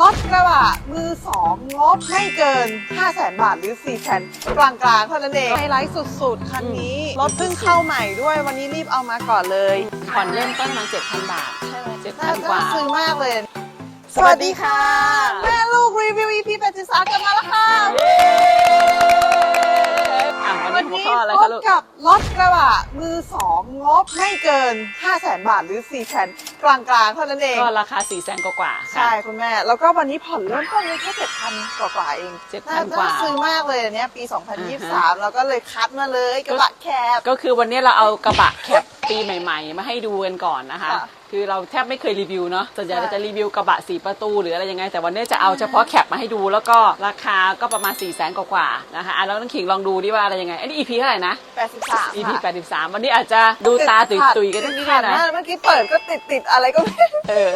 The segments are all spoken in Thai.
รถกระบะมือสองงบไม่เกิน 5 0 0แสนบาทหรือ 4 0 0แสนกลางๆเท่านั้นเองไฮไลท์สุดๆ คันนี้ รถเพิ่งเข้าใหม่ด้วยวันนี้รีบเอามาก่อนเลยผ่อนเริ่มต้นมา7,000 บาท ใช่ไหมเจ็ดพัน่านกว่าน่ซื้อมากเลย สวัสดีค่ะ แม่ลูกรีวิว EP 83กันมาแล้วค่ะอะวั นวันนี้หัวนี้ข้ออะไรพคะบลูกกับรถกระบะมือสองงบไม่เกิน 5 0 0แสนบาทหรือ 4 0 0แสนกลางๆเท่านั้นเอง ก็ราคา4 0 0 0 0 0กว่าๆค่ะ ใช่คุณแม่ แล้วก็วันนี้ผ่อนเริ่มต้นเลยแค่7,000กว่าๆเอง7,000น่กว่าซื้อมากเลยอันเนี้ยปีอ่าฮะ2023 แล้วก็เลยคัดมาเลยกระบะแคบ ก็คือวันนี้เราเอากระบะแคป ปีใหม่ ๆ มาให้ดูกันก่อนนะคะ ค่ะคือเราแทบไม่เคยรีวิวเนาะส่วนใหญ่ใช่เราจะรีวิวกระบะสีประตูหรืออะไรยังไง แต่วันนี้จะเอาเฉพาะแคปมาให้ดู แล้วก็ราคาก็ประมาณ4 0 0 0 0 0กว่าๆนะคะอะแล้วน้องขิงลองดูดิว่าอะไรยังไงอันนี้ EP เท่าไหร่นะ 83 EP ค่ะ83 วันนี้อาจจะดูตาตุยๆกันนิดนึงขาดนะมากเมื่อกี้เปิดก็ติดติดๆอะไรก็ไม่รู้เออ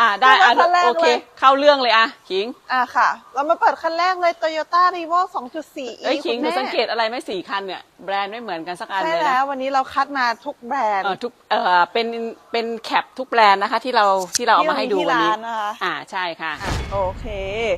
อะได้อะขั้นแรกโอเค เลยเข้าเรื่องเลยอะขิงอะค่ะ เรามาเปิดคันแรกเลย Toyota r e v o 2.4เอ้ย e ขิงณหนูแม่สังเกตอะไรไหม่สี่คันเนี่ยแบรนด์ไม่เหมือนกันสักอันใช่เลยแล้นะววันนี้เราคัดมาทุกแบรนด์เออทุกเออเป็นเป็นแคปทุกแบรนด์นะคะ ที่เราที่เราเอามาให้ดูที่วันนี้ร้านนะคะอ่าใช่ค่ะ โอเค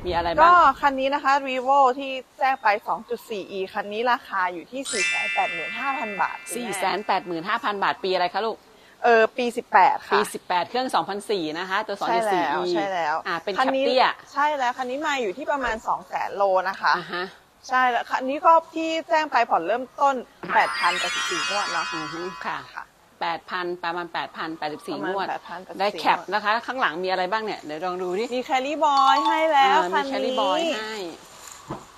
มีอะไรก็บ้างคันนี้นะคะ r e v o ที่แจ้งไป 2.4e คันนี้ราคาอยู่ที่ 485,000 บาท4 8 5 0 0 0 บาทปีอะไรคะลูก เออปี 18ค่ะปี18 เครื่อง 2004 นะคะ ตัว ใช่แล้ว 2.4e ใช่แล้วอ่าเป็นคัแคปนี้เตี้ยใช่แล้วคันนี้มาอยู่ที่ประมาณ 200,000 โลนะคะ อ่าฮะใช่แล้วคันนี้ก็ที่แจ้งไปผ่อนเริ่มต้น 8,084งวดเนาะอือฮึค่ะ ค่ะ 8,000 ประมาณ 8,000ประมาณ84งวด8,084ได้แคปนะคะ ข้างหลังมีอะไรบ้างเนี่ย เดี๋ยวลองดูดิมีแคลรี่บอยให้แล้วอ่าคัมีนแคลรี่นี้บอยให้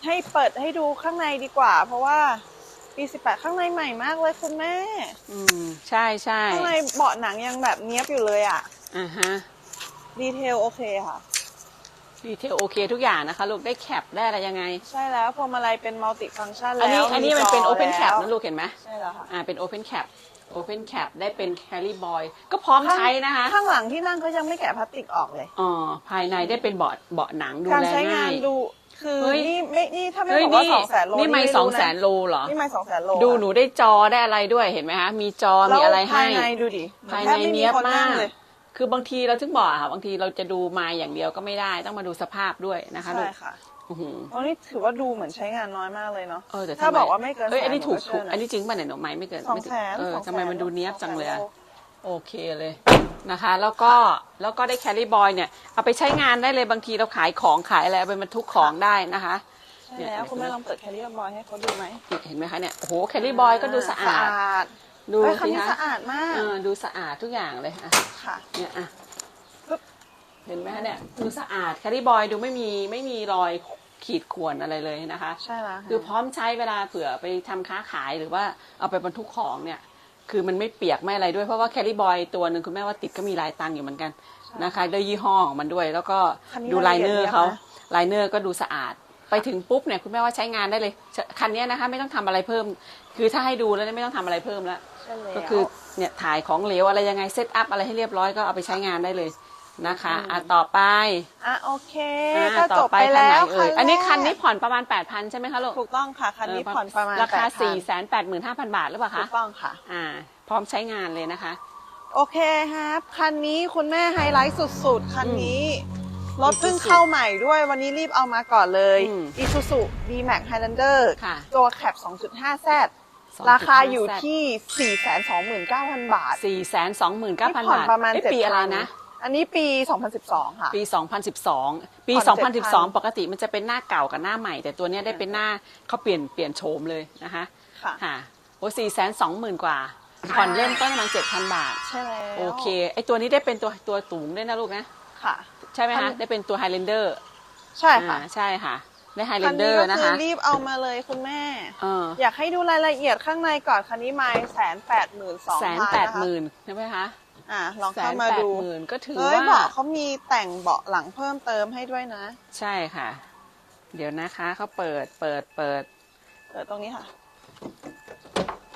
ให้เปิดให้ดูข้างในดีกว่า เพราะว่า ปี18ข้างในใหม่มากเลยคุณแม่ อืมใช่ใช่ข้างในเบาะหนังยังแบบเนี้ยบอยู่เลยอะอ่าฮะดีเทลโอเคค่ะดีเทลโอเคทุกอย่างนะคะ ลูกได้แคปได้อะไรยังไง ใช่แล้วพวงมาลัยเป็นมัลติฟังก์ชันแล้ว อันนี้อันนี้มันเป็นจ Open แล้ว Cap นะลูกเห็นไหมใช่แล้วค่ะอ่าเป็น Open Cap Open Cap ได้เป็น Carry Boy ก็พร้อมใช้นะคะ ข้างหลังที่นั่งก็ยังไม่แกะพลาสติกออกเลยอ๋อภายในได้เป็นเบาะเบาะหนังดูการแลใช้งาง่านยดู คือเฮ้ยนี่ไม่นี่ถ้าไม่เฮ้ยบอกว่านี่สองแสนโลนี่ไม่รู้สองนะแสนโลเหรอนี่ไม่สองแสนโลดูหนูได้จอได้อะไรด้วยเห็นไหมคะมีจอแล้วมีอะไรให้ภายในดูดิภายแทในบไม่มีเนี้ยบคนมานั่งกเลยคือบางทีเราถึงบอกอะค่ะบางทีเราจะดูมาอย่างเดียวก็ไม่ได้ต้องมาดูสภาพด้วยนะคะลูใช่กค่ะอื้อหือโอ้นี่ถือว่าดูเหมือนใช้งานน้อยมากเลยเนาะเออแต่ถ้าทำไมบอกว่าไม่เกินเอ้ยอันนี้แสถูกหถูกเชื่ะอันนี้จริงป่ะเนี่ยหนูไม่ไม่เกินสองไม่ถึแสนเออสองแสทำไมมันดูเนี้ยบจังเลยอะสแสนโโอเคเลย นะคะ แล้วก็แล้วก็ได้แคลรี่บอยเนี่ยเอาไปใช้งานได้เลยบางทีเราขายของขายอะไรเอาไปบรรทุกของได้นะคะ ใช่แล้วคุณแม่ลองเปิดแคลรี่บอยให้เขาดูไหมเนี่ยเห็นไหมคะเนี่ยโอ้โหแคลรี่บอยก็ดูสะอาด ดดูเฮ้ยคันสินี้คะสะอาดมากเออดูสะอาดทุกอย่างเลยอะค่ะ เนี่ยอะปึ๊บ เห็นไหมคะเนี่ยดูสะอาดแคลรี่บอยดูไม่มีไม่มีรอยขีดข่วนอะไรเลยนะคะ ใช่แล้วคือพร้อมใช้เวลาเผื่อไปทำค้าขายหรือว่าเอาไปบรรทุกของเนี่ย คือมันไม่เปียกไม่อะไรด้วยเพราะว่าแคลรี่บอยตัวหนึ่งคุณแม่ว่าติดก็มีลายตังอยู่เหมือนกันนะคะด้วยยี่ห้อของมันด้วย แล้วก็คันนี้ดูลายเนอร์เขาละเอียดเยอะนะลายเนอร์ก็ดูสะอาด ไปถึงปุ๊บเนี่ยคุณแม่ว่าใช้งานได้เลย คันเนี้ยนะคะไม่ต้องทำอะไรเพิ่ม คือถ้าให้ดูแล้วเนี่ยไม่ต้องทำอะไรเพิ่มแล้วใช่แล้วก็คือเนี่ยถ่ายของเหลวอะไรยังไงเซตอัพอะไรให้เรียบร้อยก็เอาไปใช้งานได้เลย นะคะอะต่อไปอะโอเคอะก็ต่จอบไปไปคันไหนแล้วเอ่ยแรกอันนี้คันนี้ผ่อนประมาณ 8,000 ใช่ไหมคะลูกถูกต้องค่ะ คันนี้เออผ่อนประมาณราคา8,000 4 8 5 0 0 0 บาทหรือเปล่าถูคะกต้องค่ะอ่าพร้อมใช้งานเลยนะคะ โอเคครับ คันนี้คุณแม่ไฮไลท์สุดๆ คันนี้รถเพิ่งสุดๆเข้าใหม่ด้วยวันนี้รีบเอามาก่อนเลยอืม Isuzu D-Max Highlander ค่ะตัวแคป 2.5Z 2.5ราคาอยู่ที่ 429,000 บาท 4 2 9 0 0 0นี่บาผ่อนทประมาณเอ๊ะ7,000ปีอะไรนะ อันนี้ปี 2012 ค่ะ ปี 2012 ปีผ่อน7,000 2012 ปกติมันจะเป็นหน้าเก่ากับหน้าใหม่ แต่ตัวเนี้ยได้เป็นหน้าเขาเปลี่ยนเปลี่ยนโฉมเลยนะคะค่ะ ค่ะโอ้สี่แสนสองหมื่นกว่า ผ่อนเริ่มต้นประมาณ7,000บาท ใช่แล้ว โอเค ไอตัวนี้ได้เป็นตัวตัวสูงด้วยนะลูกนะ ค่ะ ใช่ไหมคัคะนได้เป็นตัว Highlander ใช่ค่ะอ่าใช่ค่ะได้คันนี้ Highlander ก็นะคือคะ รีบเอามาเลยคุณแม่เอออยากให้ดูรายละเอียดข้างในก่อนคันนี้ไม่แสนแปดหมื่นสองแสนแปดหมื่นใช่ไหมคะ อะลองแสเข้านมาแปดดูหมื่นก็ถือเฮ้ยว่าเบาะเขามีแต่งเบาะหลังเพิ่มเติมให้ด้วยนะ ใช่ค่ะ เดี๋ยวนะคะเขาเปิดเปิดเปิดเปิดตรงนี้ค่ะ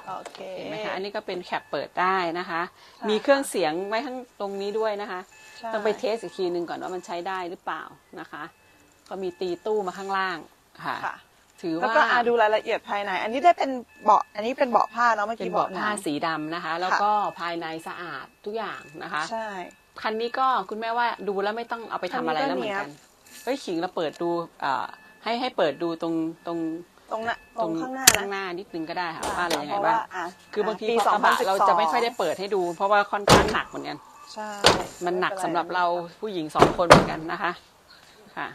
โอเค เห็นไหมคะอันนี้ก็เป็นแคปเปิดได้นะคะใช่มีเครื่องเสียงไว้ข้างตรงนี้ด้วยนะคะ ใช่ต้องไปเทสอีกทีหนึ่งก่อนว่ามันใช้ได้หรือเปล่านะคะ ก็มีตีตู้มาข้างล่างค่ะ ค่ะ ถือแล้วว่าก็อะดูรายละเอียดภายใน อันนี้ได้เป็นเบาะอันนี้เป็นเบาะผ้าเนาะเมื่อเป็นกี้เบาะหนังผ้าสีดำนะคะ แล้วก็ภายในสะอาดทุกอย่างนะคะ ใช่ คันนี้ก็คุณแม่ว่าดูแล้วไม่ต้องเอาไปทำอะไรแล้วเหมือนกันเฮ้ยขิงเราเปิดดูอ่าให้ให้เปิดดูตรงตรงตรงหน้าตรงข้างหน้าข้างหนะน้านิดนึงก็ได้ค่ะว่าอะไรยังไงเพะบ้างว่ะคือบางทีปีพอกระบะ2012เราจะไม่ค่อยได้เปิดให้ดู เพราะว่าค่อนข้างหนักเหมือนกัน ใช่มันหนักสำหรับเราผู้หญิงสองคนเหมือนกันนะคะ ค่ะ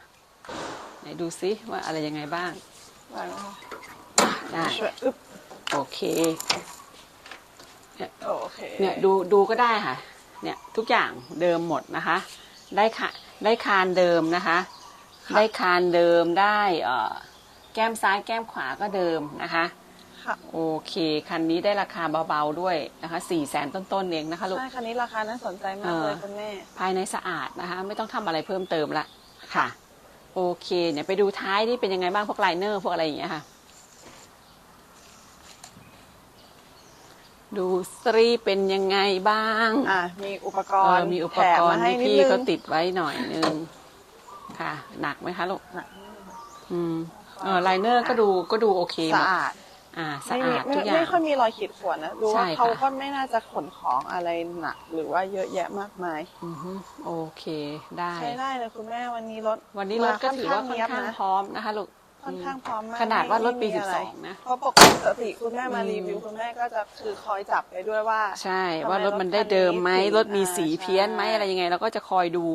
ไหนดูซิว่าอะไรยังไงบ้าง ได้ ช่วยอึ๊บโอเค โอเคเนี่ยดูดูก็ได้ค่ะ เนี่ยทุกอย่างเดิมหมดนะคะ ได้ค่ะได้คานเดิมนะคะ ได้คานเดิมได้เอ่อแก้มซ้ายแก้มขวาก็เดิมนะคะ ค่ะโอเค คันนี้ได้ราคาเบาๆด้วยนะคะสี่แสนต้นๆเองนะคะลูก ใช่คันนี้ราคาน่าสนใจมากเลยเออคุณแม่ ภายในสะอาดนะคะ ไม่ต้องทำอะไรเพิ่มเติมละค่ะ โอเคเนี่ยไปดูท้ายนี่เป็นยังไงบ้างพวกไลเนอร์พวกอะไรอย่างเงี้ยค่ะ ดูสตรีเป็นยังไงบ้างอะมีอุปกเอรอณ์มีอุปแถกรมาณ์ให้ที่นิดพี่นึงเขาติดไว้หน่อยนึงค่ะ หนักไหมคะลูกหนักอืมเออไลเนอร์ก็ดูก็ดูโอเคหมสะดอาด อ่าสะไม่มีอาดไม่ทุกอย่าไม่งค่อยมีรอยขีดข่วนนะดูใช่ว่าค่ะเขาก็ไม่น่าจะขนของอะไรหนักหรือว่าเยอะแยะมากมายอือฮึโอเคได้ใช้ได้เลยคุณแม่วันนี้รถวันนี้รถก็ถือว่าค่อนเนียบข้างนะพร้อมนะคะลูกค่อนข้างพร้อมมากขนาดว่ารถปีไม่มีะไร12 นะ เพราะปกติคุณแม่มาอืมรีวิวคุณแม่ก็จะคือคอยจับไปด้วยว่า ใช่ทำไมว่ารถมันได้เดิมไหมรถคันนี้รถมีสีอ่าเพี้ยนไหมใช่อะไรยังไงเราก็จะคอยดู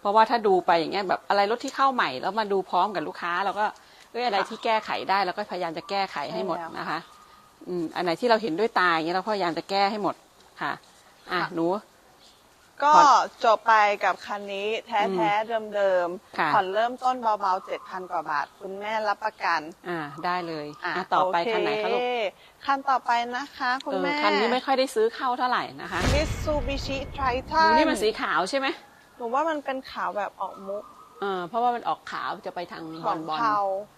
เพราะว่าถ้าดูไปอย่างเงี้ยแบบอะไรรถที่เข้าใหม่แล้วมาดูพร้อมกับลูกค้าเราก็ เอ้ยอะไรที่แก้ไขได้เราก็พยายามจะแก้ไขให้หมดนะคะอืมอันไหนที่เราเห็นด้วยตาอย่างเงี้ยเราพยายามจะแก้ให้หมดค่ะ อะหนู ก็ผ่อนจบไปกับคันนี้แท้แท้เดิมเดิมๆค่ะผ่อนเริ่มต้นเบาๆเจ็ดพันกว่าบาท คุณแม่รับประกัน อ่า ได้เลยอะอะต่อไปโเคันไหนคะลูกคันต่อไปนะคะคุณเออแม่คันนี้ไม่ค่อยได้ซื้อเข้าเท่าไหร่นะคะมิตซูบิชิไทหทันูนนี่มันสีขาวใช่ไหมหนูว่ามันเป็นขาวแบบออกมุกเออเพราะว่ามันออกขาวจะไปทางขบอองลบอลเทาอืมแต่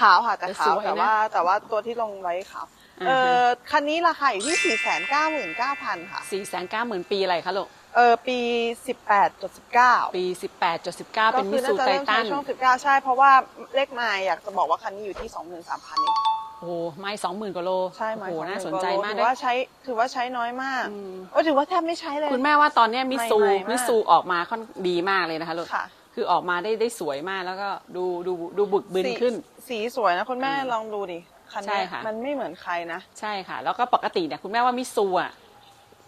ขาวค่ะแต่แต่ขาสววยนะแต่ว่า แต่ว่าตัวที่ลงไว้ขาวอ่าเอฮะอคันนี้ราคาอยู่ที่สี่แสนเก้าหมื่นเก้าพันค่ะสี่แสนเก้าหมื่นปีอะไรคะลูกเออปีสิบแปดจุดสิบเก้าปีสิบแปดจุดสิบเก้าเป็นมิตซูไทเริ่มทัใช้นช่วงสิบเก้าใช่ เพราะว่าเลขไมล์อยากจะบอกว่าคันนี้อยู่ที่สองหมื่นสามพันเองโอ้โหไม่สองหมื่นกว่าโลใช่โอ้ไหมโหน่าสนใจมากถืได้อว่าใช้ถือว่าใช้น้อยมากอืมโอ้ถือว่าแทบไม่ใช้เลย คุณแม่ว่าตอนเนี้ยมิตซูใหม่ๆมากมิตซูออกมาค่อนดีมากเลยนะคะลูกค่ะ คือออกมาได้ได้สวยมากแล้วก็ดูดูดูบึกบึนสีขึ้น สีสวยนะคุณแม่อืมลองดูดิคันใช่นี้ค่ะมันไม่เหมือนใครนะใช่ค่ะ แล้วก็ปกติเนี่ยคุณแม่ว่ามิตซูอะ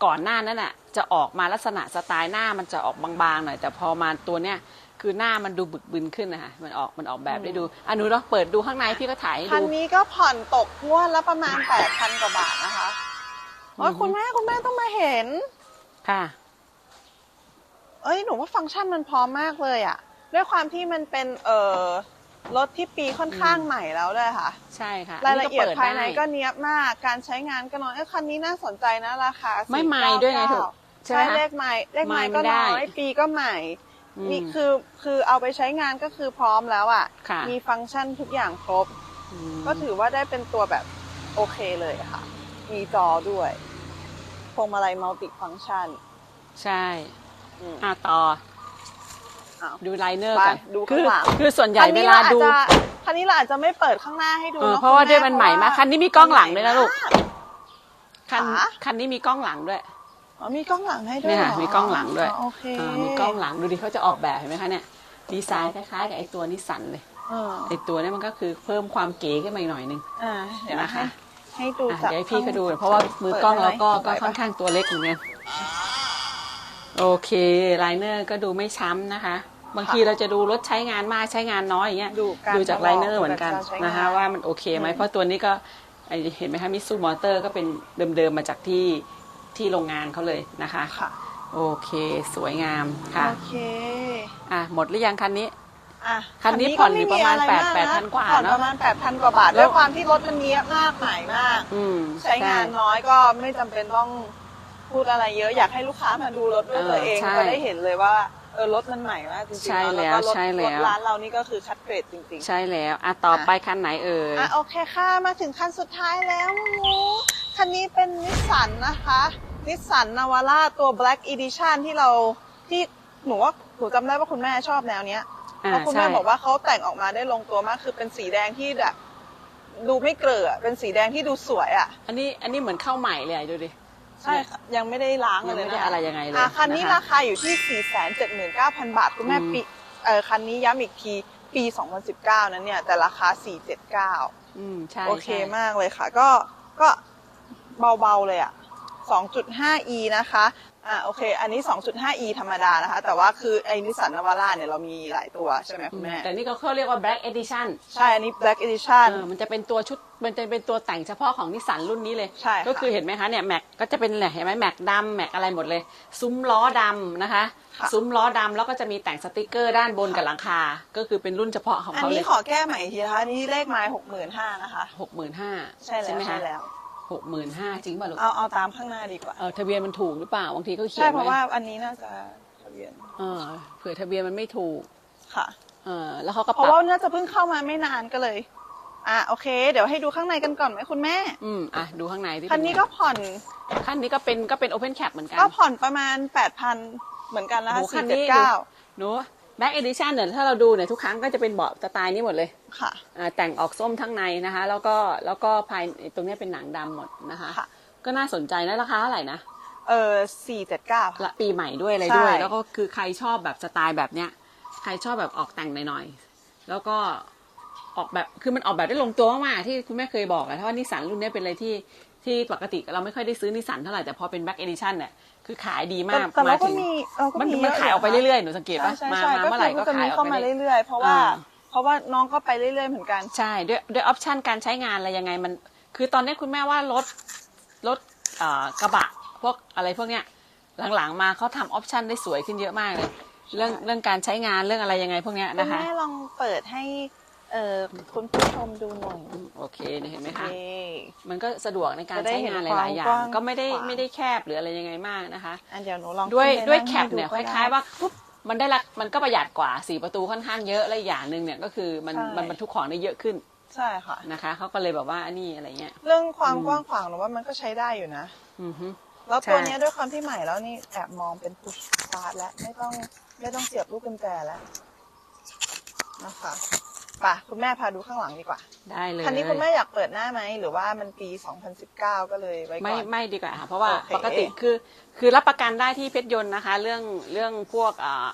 ก่อนหน้านั้นอะจะออกมาลักษณะสไตล์หน้ามันจะออกบางๆหน่อยแต่พอมาตัวเนี้ยคือหน้ามันดูบึกบึนขึ้นนะคะมันออกมันออกแบบได้ดูอะหนูลองเปิดดูข้างในพี่ก็ถ่ายให้คันดูนี้ก็ผ่อนตกงวดละประมาณแปดพันกว่าบาทนะคะโอ้ยอือฮึคุณแม่คุณแม่ต้องมาเห็นค่ะ เอ้ยหนูว่าฟังก์ชันมันพร้อมมากเลยอะด้วยความที่มันเป็นเอ่อรถที่ปีค่อนข้างอืมใหม่แล้วด้วยค่ะ ใช่ค่ะรายละเอียดนนี้ภายในปิก็เนี้ยบมาก การใช้งานก็น้อยเอ้ยคันนี้น่าสนใจนะราคาไม่ใหม่ด้วยไงถูกใช่ไหมใช่คะเลขใหม่เลขใหม่ไมค์ก็ไม่ได้น้อยปีก็ใหม่อืมนี่คือคือเอาไปใช้งานก็คือพร้อมแล้วอะค่ะมีฟังก์ชันทุกอย่างครบอืมก็ถือว่าได้เป็นตัวแบบโอเคเลยค่ะ มีจอด้วยพวงมาลัยมัลติฟังก์ชัน ใช่ อืมอะต่ออ้าว ดูไลเนอร์ไปกันดูคืข้างหลัง คือส่วนใหญ่คันเวนี้ลาเราอาจดูจะคันนี้เราอาจจะไม่เปิดข้างหน้าให้ดูเออนะเพราะว่าคุณด้วยมันใหม่มากคันนี้มีกล้องหลังด้วยนะลูก คันขาคันนี้มีกล้องหลังด้วย อ๋อมีกล้องหลังให้ด้วยเนี่ยค่ะเหรมีกล้องหลังด้วยอ๋อโอเคอ่ามีกล้องหลังดูดิเขาจะออกแบบเห็นไหมคะเนี่ยดีไซน์คล้ายๆกับไอตัวนิสสันเลยเออไอตัวเนี้มันก็คือเพิ่มความเก๋ขึ้นมาอีกหน่อยนึง อ่าเดี๋ยวนะนะคะคะให้ดูอะจากเดี๋ยวให้พี่เขาดู เพราะว่ามือกล้องเราก็ก็ค่อนข้างตัวเล็กเหมือนกัน โอเคไลเนอร์ก็ดูไม่ช้ำนะคะ บางทีเราจะดูรถใช้งานมากใช้งานน้อยอย่างเงี้ยดูการดูจากไลเนอร์เหมือนกันการใช้งานะคะว่ามันโอเคไหมอืมเพราะตัวนี้ก็ไอเห็นไหมคะมิซูมอเตอร์ก็เป็นเดิมๆมาจากที่ที่โรงงานเขาเลยนะคะค่ะโอเค สวยงามค่ะโอเคอะหมดหรือยังคันนี้อะคันนี้ผ่อนอยู่ประมาณคันนี้ก็ไแปด8,000กว่าผ่อนเนอะประมาณแปดพันกว่าบาทแล้วด้วยความที่รถมันเนี้ยบมากใหม่มากอืมใช้งานน้อยก็ไม่จำเป็นต้อง พูดอะไรเยอะอยากให้ลูกค้ามาดูรถด้วยตัวเอง เออใช่จะได้เห็นเลยว่าเออรถมันใหม่มากจริงๆใช่เนอะแล้วก็รถใช่แล้ว รถร้านเรานี่ก็คือคัดเกรดจริงๆ ใช่แล้วอะต่อไปคันไหนเอ่ย อะโอเคค่ะ มาถึงคันสุดท้ายแล้วหมูคันนี้เป็นนิสสันนะคะนิสสันนาวาร่าตัว Black Edition ที่เราที่หนูว่าหนูจำได้ว่าคุณแม่ชอบแนวเนี้ยอ่าเพราะคุณใช่แม่บอกว่าเขาแต่งออกมาได้ลงตัวมาก คือเป็นสีแดงที่แบบดูไม่เกลือะเป็นสีแดงที่ดูสวยอะ อันนี้อันนี้เหมือนเข้าใหม่เลยอะดูดิ ใช่ค่ะยังไม่ได้ล้างยังเลยไม่ได้นะอะไรยังไงเลยอะคันนี้นะคะราคาอยู่ที่ 479,000 บาท คุณแม่อืม ปีเออคันนี้ย้ำอีกทีปี 2019 นั้นเนี่ย แต่ราคา 479 อืมใช่โอเคใช่มากเลยค่ะ ก็ก็เบาๆเลยอะ 2.5e นะคะ อ่าโอเค อันนี้ 2.5e ธรรมดานะคะ แต่ว่าคือไอ้นิสสันนาวาร่าเนี่ยเรามีหลายตัวใช่ไหมคุณแม่ แต่นี่ก็เขาเรียกว่า black edition ใช่ อันนี้ black edition เออมันจะเป็นตัวชุด มันจะเป็นตัวแต่งเฉพาะของนิสสันรุ่นนี้เลย ใช่ค่ะ ก็คือเห็นไหมคะเนี่ยแม็กก็จะเป็นเนี่ยเห็นไหมแม็กดำแม็กอะไรหมดเลย ซุ้มล้อดำนะคะ ค่ะ ซุ้มล้อดำแล้วก็จะมีแต่งสติกเกอร์ด้านบนกับหลังคา ก็คือเป็นรุ่นเฉพาะของอันเขาเลนี้ยขอแก้ใหม่อีกทีนะคะอันนี้เลขไม้65,000นะคะ หกหมื่นห้าใช่แล้วไหมใช่คะแล้ว หกหมื่นห้าจริงป่ะลูกเอาเอาตามข้างหน้าดีกว่า เออทะเบียนมันถูกหรือเปล่าบางทีเขาเขียใช่นเพราะไว้ว่าอันนี้น่าจะทะเบียนเออเผื่อทะเบียนมันไม่ถูกค่ะ เออแล้วเขาก็เพปรัราะบว่าน่าจะเพิ่งเข้ามาไม่นานก็เลย อะโอเค เดี๋ยวให้ดูข้างในกันก่อนไหมคุณแม่ อืมอะดูข้างในที่คันนี้ก็ผ่อน คันนี้ก็เป็นก็เป็นโอเพนแคปเหมือนกันก็ผ่อนประมาณ8,000เหมือนกันนะคะโอ้โหคันนี้479หนูแบ็กเอดิชันเนี่ยถ้าเราดูเนี่ยทุกครั้งก็จะเป็นเบาะสไตล์นี้หมดเลยค่ะ อ่าแต่งออกส้มทั้งในนะคะ แล้วก็แล้วก็ภายตรงเนี้ยเป็นหนังดำหมดนะคะ ค่ะ ก็น่าสนใจนะราคาเท่าไหร่นะ เออ479ค่ะละปีใหม่ด้วยอะไรใช่ด้วยแล้วก็คือใครชอบแบบสไตล์แบบเนี้ย ใครชอบแบบออกแต่งหน่อยๆ แล้วก็ ออกแบบคือมันออกแบบได้ลงตัวมากๆที่คุณแม่เคยบอกอะถ้าว่านิสสันรุ่นเนี้ยเป็นอะไรที่ที่ปกติเราไม่ค่อยได้ซื้อนิสสันเท่าไหร่แต่พอเป็นแบ็กเอดิชันเนี่ยคือขายดีมากแต่แต่เราก็ถึงมีเราก็มันมีมันขายออกไปเรื่อยๆหนูสังเกตใช่ปะใช่มาใช่มาก็เมื่อไหร่คือก็จะขามียออกเข้าไปมาเรื่อยเรื่อยๆเพราะว่าอ่าเพราะว่าน้องก็ไปเรื่อยๆเหมือนกันใช่ด้วยด้วยออปชันการใช้งานอะไรยังไงมัน คือตอนนี้คุณแม่ว่ารถรถเอ่อกระบะพวกอะไรพวกเนี้ยหลังๆมาเขาทำออปชันได้สวยขึ้นเยอะมากเลยเรื่องเรื่องการใช้งานเรื่องอะไรยังไงพวกเนี้ยคุณนะคะแม่ลองเปิดให้ เอ่อคุณผู้ชมดูหน่อยอืมโอเคเนี่ยเห็นไหมโอเคคะมันก็สะดวกในการจะได้ใช้เห็นงานหความลายๆอย่างกว้างก็ไม่ได้ขวาง ไม่ได้แคบหรืออะไรยังไงมากนะคะ อันเดี๋ยวหนูลองด้วยขึ้นไปด้วยนั่งแคปให้ดูเนี่ยคก็ได้ ล้ายๆว่าปุ๊บมันได้ละมันก็ประหยัดกว่าสี่ประตูค่อนข้างเยอะและอีกอย่างหนึ่งเนี่ยก็คือมันใช่ มันบรรทุกของได้เยอะขึ้นใช่ค่ะ นะคะเขาก็เลยแบบว่าอันนี้อะไรเงี้ย เรื่องความอืม กว้างขวางหนูว่ามันก็ใช้ได้อยู่นะ อือฮึ แล้วตัวใช่เนี้ยด้วยความที่ใหม่แล้วนี่แอบมองเป็นพุชสตาร์ทแล้วไม่ต้องไม่ต้องเสียบลูกกุญแจแล้วนะคะ ไป่ะคุณแม่พาดูข้างหลังดีกว่า ได้เลยคันนี้คุณแม่อยากเปิดหน้าไหม หรือว่ามันปี 2019 ก็เลยไว้ก่ไม่อนไม่ดีกว่าค่ะเพราะว่าโอเค ปกติคือคือรับประกันได้ที่เพชรยนต์นะคะ เรื่องเรื่องพวกอ่า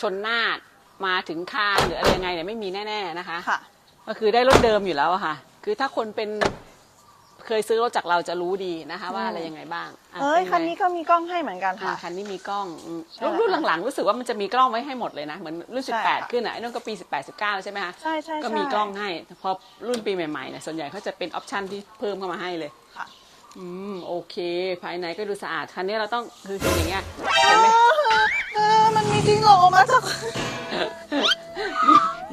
ชนนาดมาถึงคานหรืออะไรยังไงเนี่ยไม่มีแน่ ๆนะคะ ค่ะ ก็คือได้รถเดิมอยู่แล้วอะค่ะ คือถ้าคนเป็น เคยซื้อรถจากเราจะรู้ดีนะคะว่าอืมอะไรยังไงบ้างอะเอ้ยป็ไงคันนี้ก็มีกล้องให้เหมือนกันอ่าค่ะ คันนี้มีกล้องอืมใช่รุ่นค่ะรุ่นหลังๆ รู้สึกว่ามันจะมีกล้องไว้ให้หมดเลยนะเหมือนรุ่นใช่สิบแปดค่ะขึ้นอะไอ้นั่นก็ปีสิบแปดสิบเก้าใช่ไหมคะใช่ใช่ก็มีใช่กล้องให้พอรุ่นปีใหม่ๆเนี่ยส่วนใหญ่เขาจะเป็นออปชันที่เพิ่มเข้ามาให้เลย ค่ะอืมโอเค ภายในก็ดูสะอาดคันนี้เราต้องคือเป็นอย่างเงี้ยเห็นไหม เออมันมีจริงเหรอออกมาจาก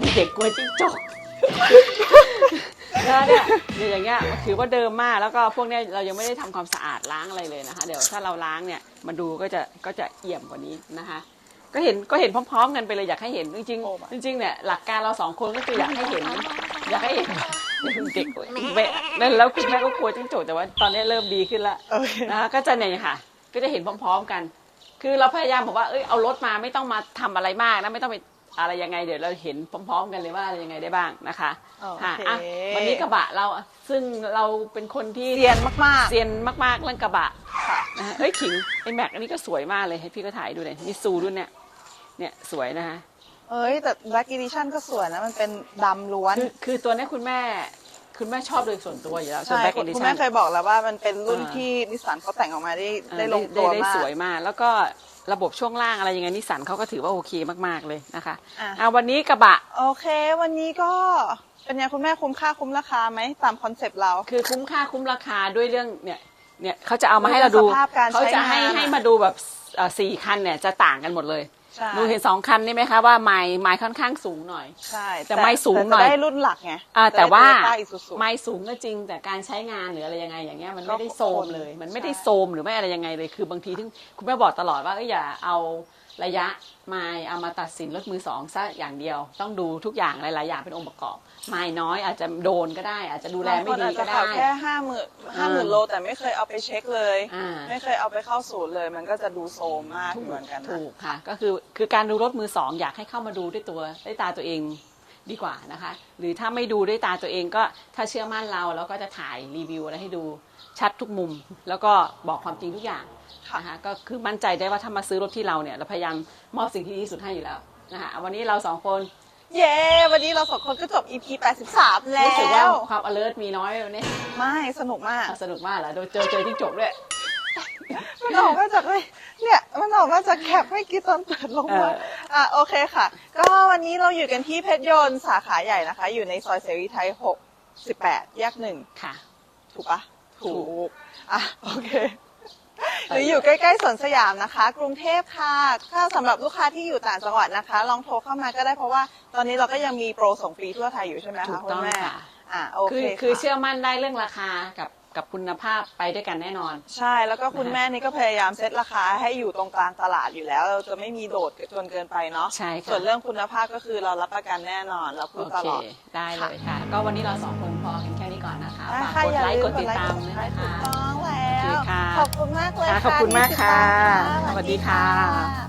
มีเด็กกลัวจิ้งจก แล้วเนี่ยเนี่ยอย่างเงี้ยถือว่าเดิมมากแล้วก็พวกเนี้ยเรายังไม่ได้ทำความสะอาดล้างอะไรเลยนะคะ เดี๋ยวถ้าเราล้างเนี่ยมาดูก็จะก็จะเอี่ยมกว่านี้นะคะ ก็เห็นก็เห็นพร้อมๆกันไปเลยอยากให้เห็นจริงโอ้มา ๆจริงๆเนี่ยหลักการเราสองคนก็คืออยากให้เห็น อยากให้เห็นเด็กแม่นั่นแล้วคุณแม่ก็กลัวจิ้งจกแต่ว่าตอนนี้เริ่มดีขึ้นแล้วโอเค นะคะก็จะเนี่ยค่ะ ก็จะเห็นพร้อม ๆ กัน คือเราพยายามบอกว่า เอ้ย เอารถมาไม่ต้องมาทำอะไรมากนะ ไม่ต้องไป อะไรยังไงเดี๋ยวเราเห็นพร้อม ๆ กันเลยว่าอะไรยังไงได้บ้างนะคะโอเคค่ะอะวันนี้กระบะเราซึ่งเราเป็นคนที่เรียนมากเซียนมากๆเรื่องกระบะๆค่ะนะฮะเอ้ยขิงไอ้แม็กอันนี้ก็สวยมากเลยให้พี่ก็ถ่ายดูหน่อยมิซูรุ่นเนี่ยเนี่ยสวยนะคะเอ้ยแต่ Black Edition ก็สวยนะ มันเป็นดำล้วน คือคือตัวเนี้ยคุณแม่ คุณแม่ชอบโดยส่วนตัวอยู่แล้วส่วนใช่แบ็กคุเอณดิคุณชั่แม่นเคยบอกแล้วว่ามันเป็นรุ่นอ่าที่นิสสันเขาแต่งออกมาได้เอ่อได้ลงตัวได้มากสวยมาก แล้วก็ระบบช่วงล่างอะไรยังไงนิสสันเขาก็ถือว่าโอเคมากๆเลยนะคะอะอะวันนี้กระบะ โอเค วันนี้ก็เป็นไงคุณแม่คุ้มค่าคุ้มราคาไหมตามคอนเซปต์เรา คือคุ้มค่าคุ้มราคาด้วยเรื่องเนี่ยเนี่ยเขาจะเอามาให้เราดูสภาพการใช้เขาจะให้งานอะให้มาดูแบบเอ่อสี่คันเนี่ยจะต่างกันหมดเลย ใช่ดูเห็นสองคันนี่ไหมคะว่าไม้ไม้ค่อนข้างสูงหน่อย ใช่แต่ไม่สูงหน่อย แต่จะได้รุ่นหลักไงอ่าแต่ว่าจะได้ Toyota Isuzu ไม้สูงก็จริง แต่การใช้งานหรืออะไรยังไงอย่างเงี้ยมันไม่ได้ก็โซมเลย มันไม่ได้ใช่โซมหรือไม่อะไรยังไงเลยคือบางทีที่คุณแม่บอกตลอดว่าเอ้ยอย่าเอา ระยะไม้เอามาตัดสินรถมือสองซะอย่างเดียว ต้องดูทุกอย่างหลายๆอย่างเป็นองค์ประกอบ ไม้น้อยอาจจะโดนก็ได้ อาจจะดูแลไม่ดีก็บางคนอาจจะขัได้บแค่ห้าหมื่นห้าหมื่นโลแต่ไม่เคยเอาไปเช็คเลยอ่าไม่เคยเอาไปเข้าศูนย์เลย มันก็จะดูโซมมากถูกเหมือนกันนะถูกค่ะ ก็คือคือการดูรถมือสองอยากให้เข้ามาดูด้วยตัวด้วยตาตัวเอง ดีกว่านะคะ หรือถ้าไม่ดูด้วยตาตัวเองก็ถ้าเชื่อมั่นเราเราก็จะถ่ายรีวิวอะไรให้ดูชัดทุกมุม แล้วก็บอกความจริงทุกอย่างค่ะนะคะก็คือมั่นใจได้ว่าถ้ามาซื้อรถที่เราเนี่ยเราพยายามมอบสิ่งที่ดีที่สุดให้อยู่แล้วนะคะวันนี้เราสองคนเย้ วันนี้เราสองคนก็จบ EP 83 แล้ว รู้สึกว่าความ alert มีน้อยวันนี้ ไม่ สนุกมากอะสนุกมากเหรอโดยเจอเจอที่จบด้วย มันออกมาจากเลย เนี่ยมันออกมาจากแคปไม่อกี่ตอนเปิดลงมาเอออะโอเคค่ะ ก็วันนี้เราอยู่กันที่เพชรยนต์สาขาใหญ่นะคะ อยู่ในซอยเสรีไทย68แยกหนึ่งค่ะ ถูกปะถูกอะโอเคหรืออยู่ใกล้ๆสวนสยามนะคะ กรุงเทพค่ะถ้าสำหรับลูกค้าที่อยู่ต่างจังหวัดนะคะ ลองโทรเข้ามาก็ได้เพราะว่าตอนนี้เราก็ยังมีโปรส่งฟรีทั่วไทยอยู่ใช่ไหมถูคะกคุต้ณองแม่ค่ะ อะโอคืเคอคือค่ะเชื่อมั่นได้เรื่องราคากับ กับคุณภาพไปด้วยกันแน่นอน ใช่แล้วก็คุณแม่นี่ก็พยายามเซตราคาให้อยู่ตรงกลางตลาดอยู่แล้ว เราจะไม่มีโดดจนเกินไปเนาะใช่ค่ะส่วนเรื่องคุณภาพก็คือเรารับประกันแน่นอนเราพูโอดตเคลอดได้เลยค่ะ ก็วันนี้เราสองคนพอกันแค่นี้ก่อนนะคะได้ฝากค่ะกดอย่าไลลืค์มกดติดตามกด้วยไลนะค์ถูคะกต้องแล้โอเควค่ะขอบคุณมากเลยค่ะค่ะขอบคุณมากที่ติดค่ะตามสวัสดีค่ะ สวัสดีค่ะ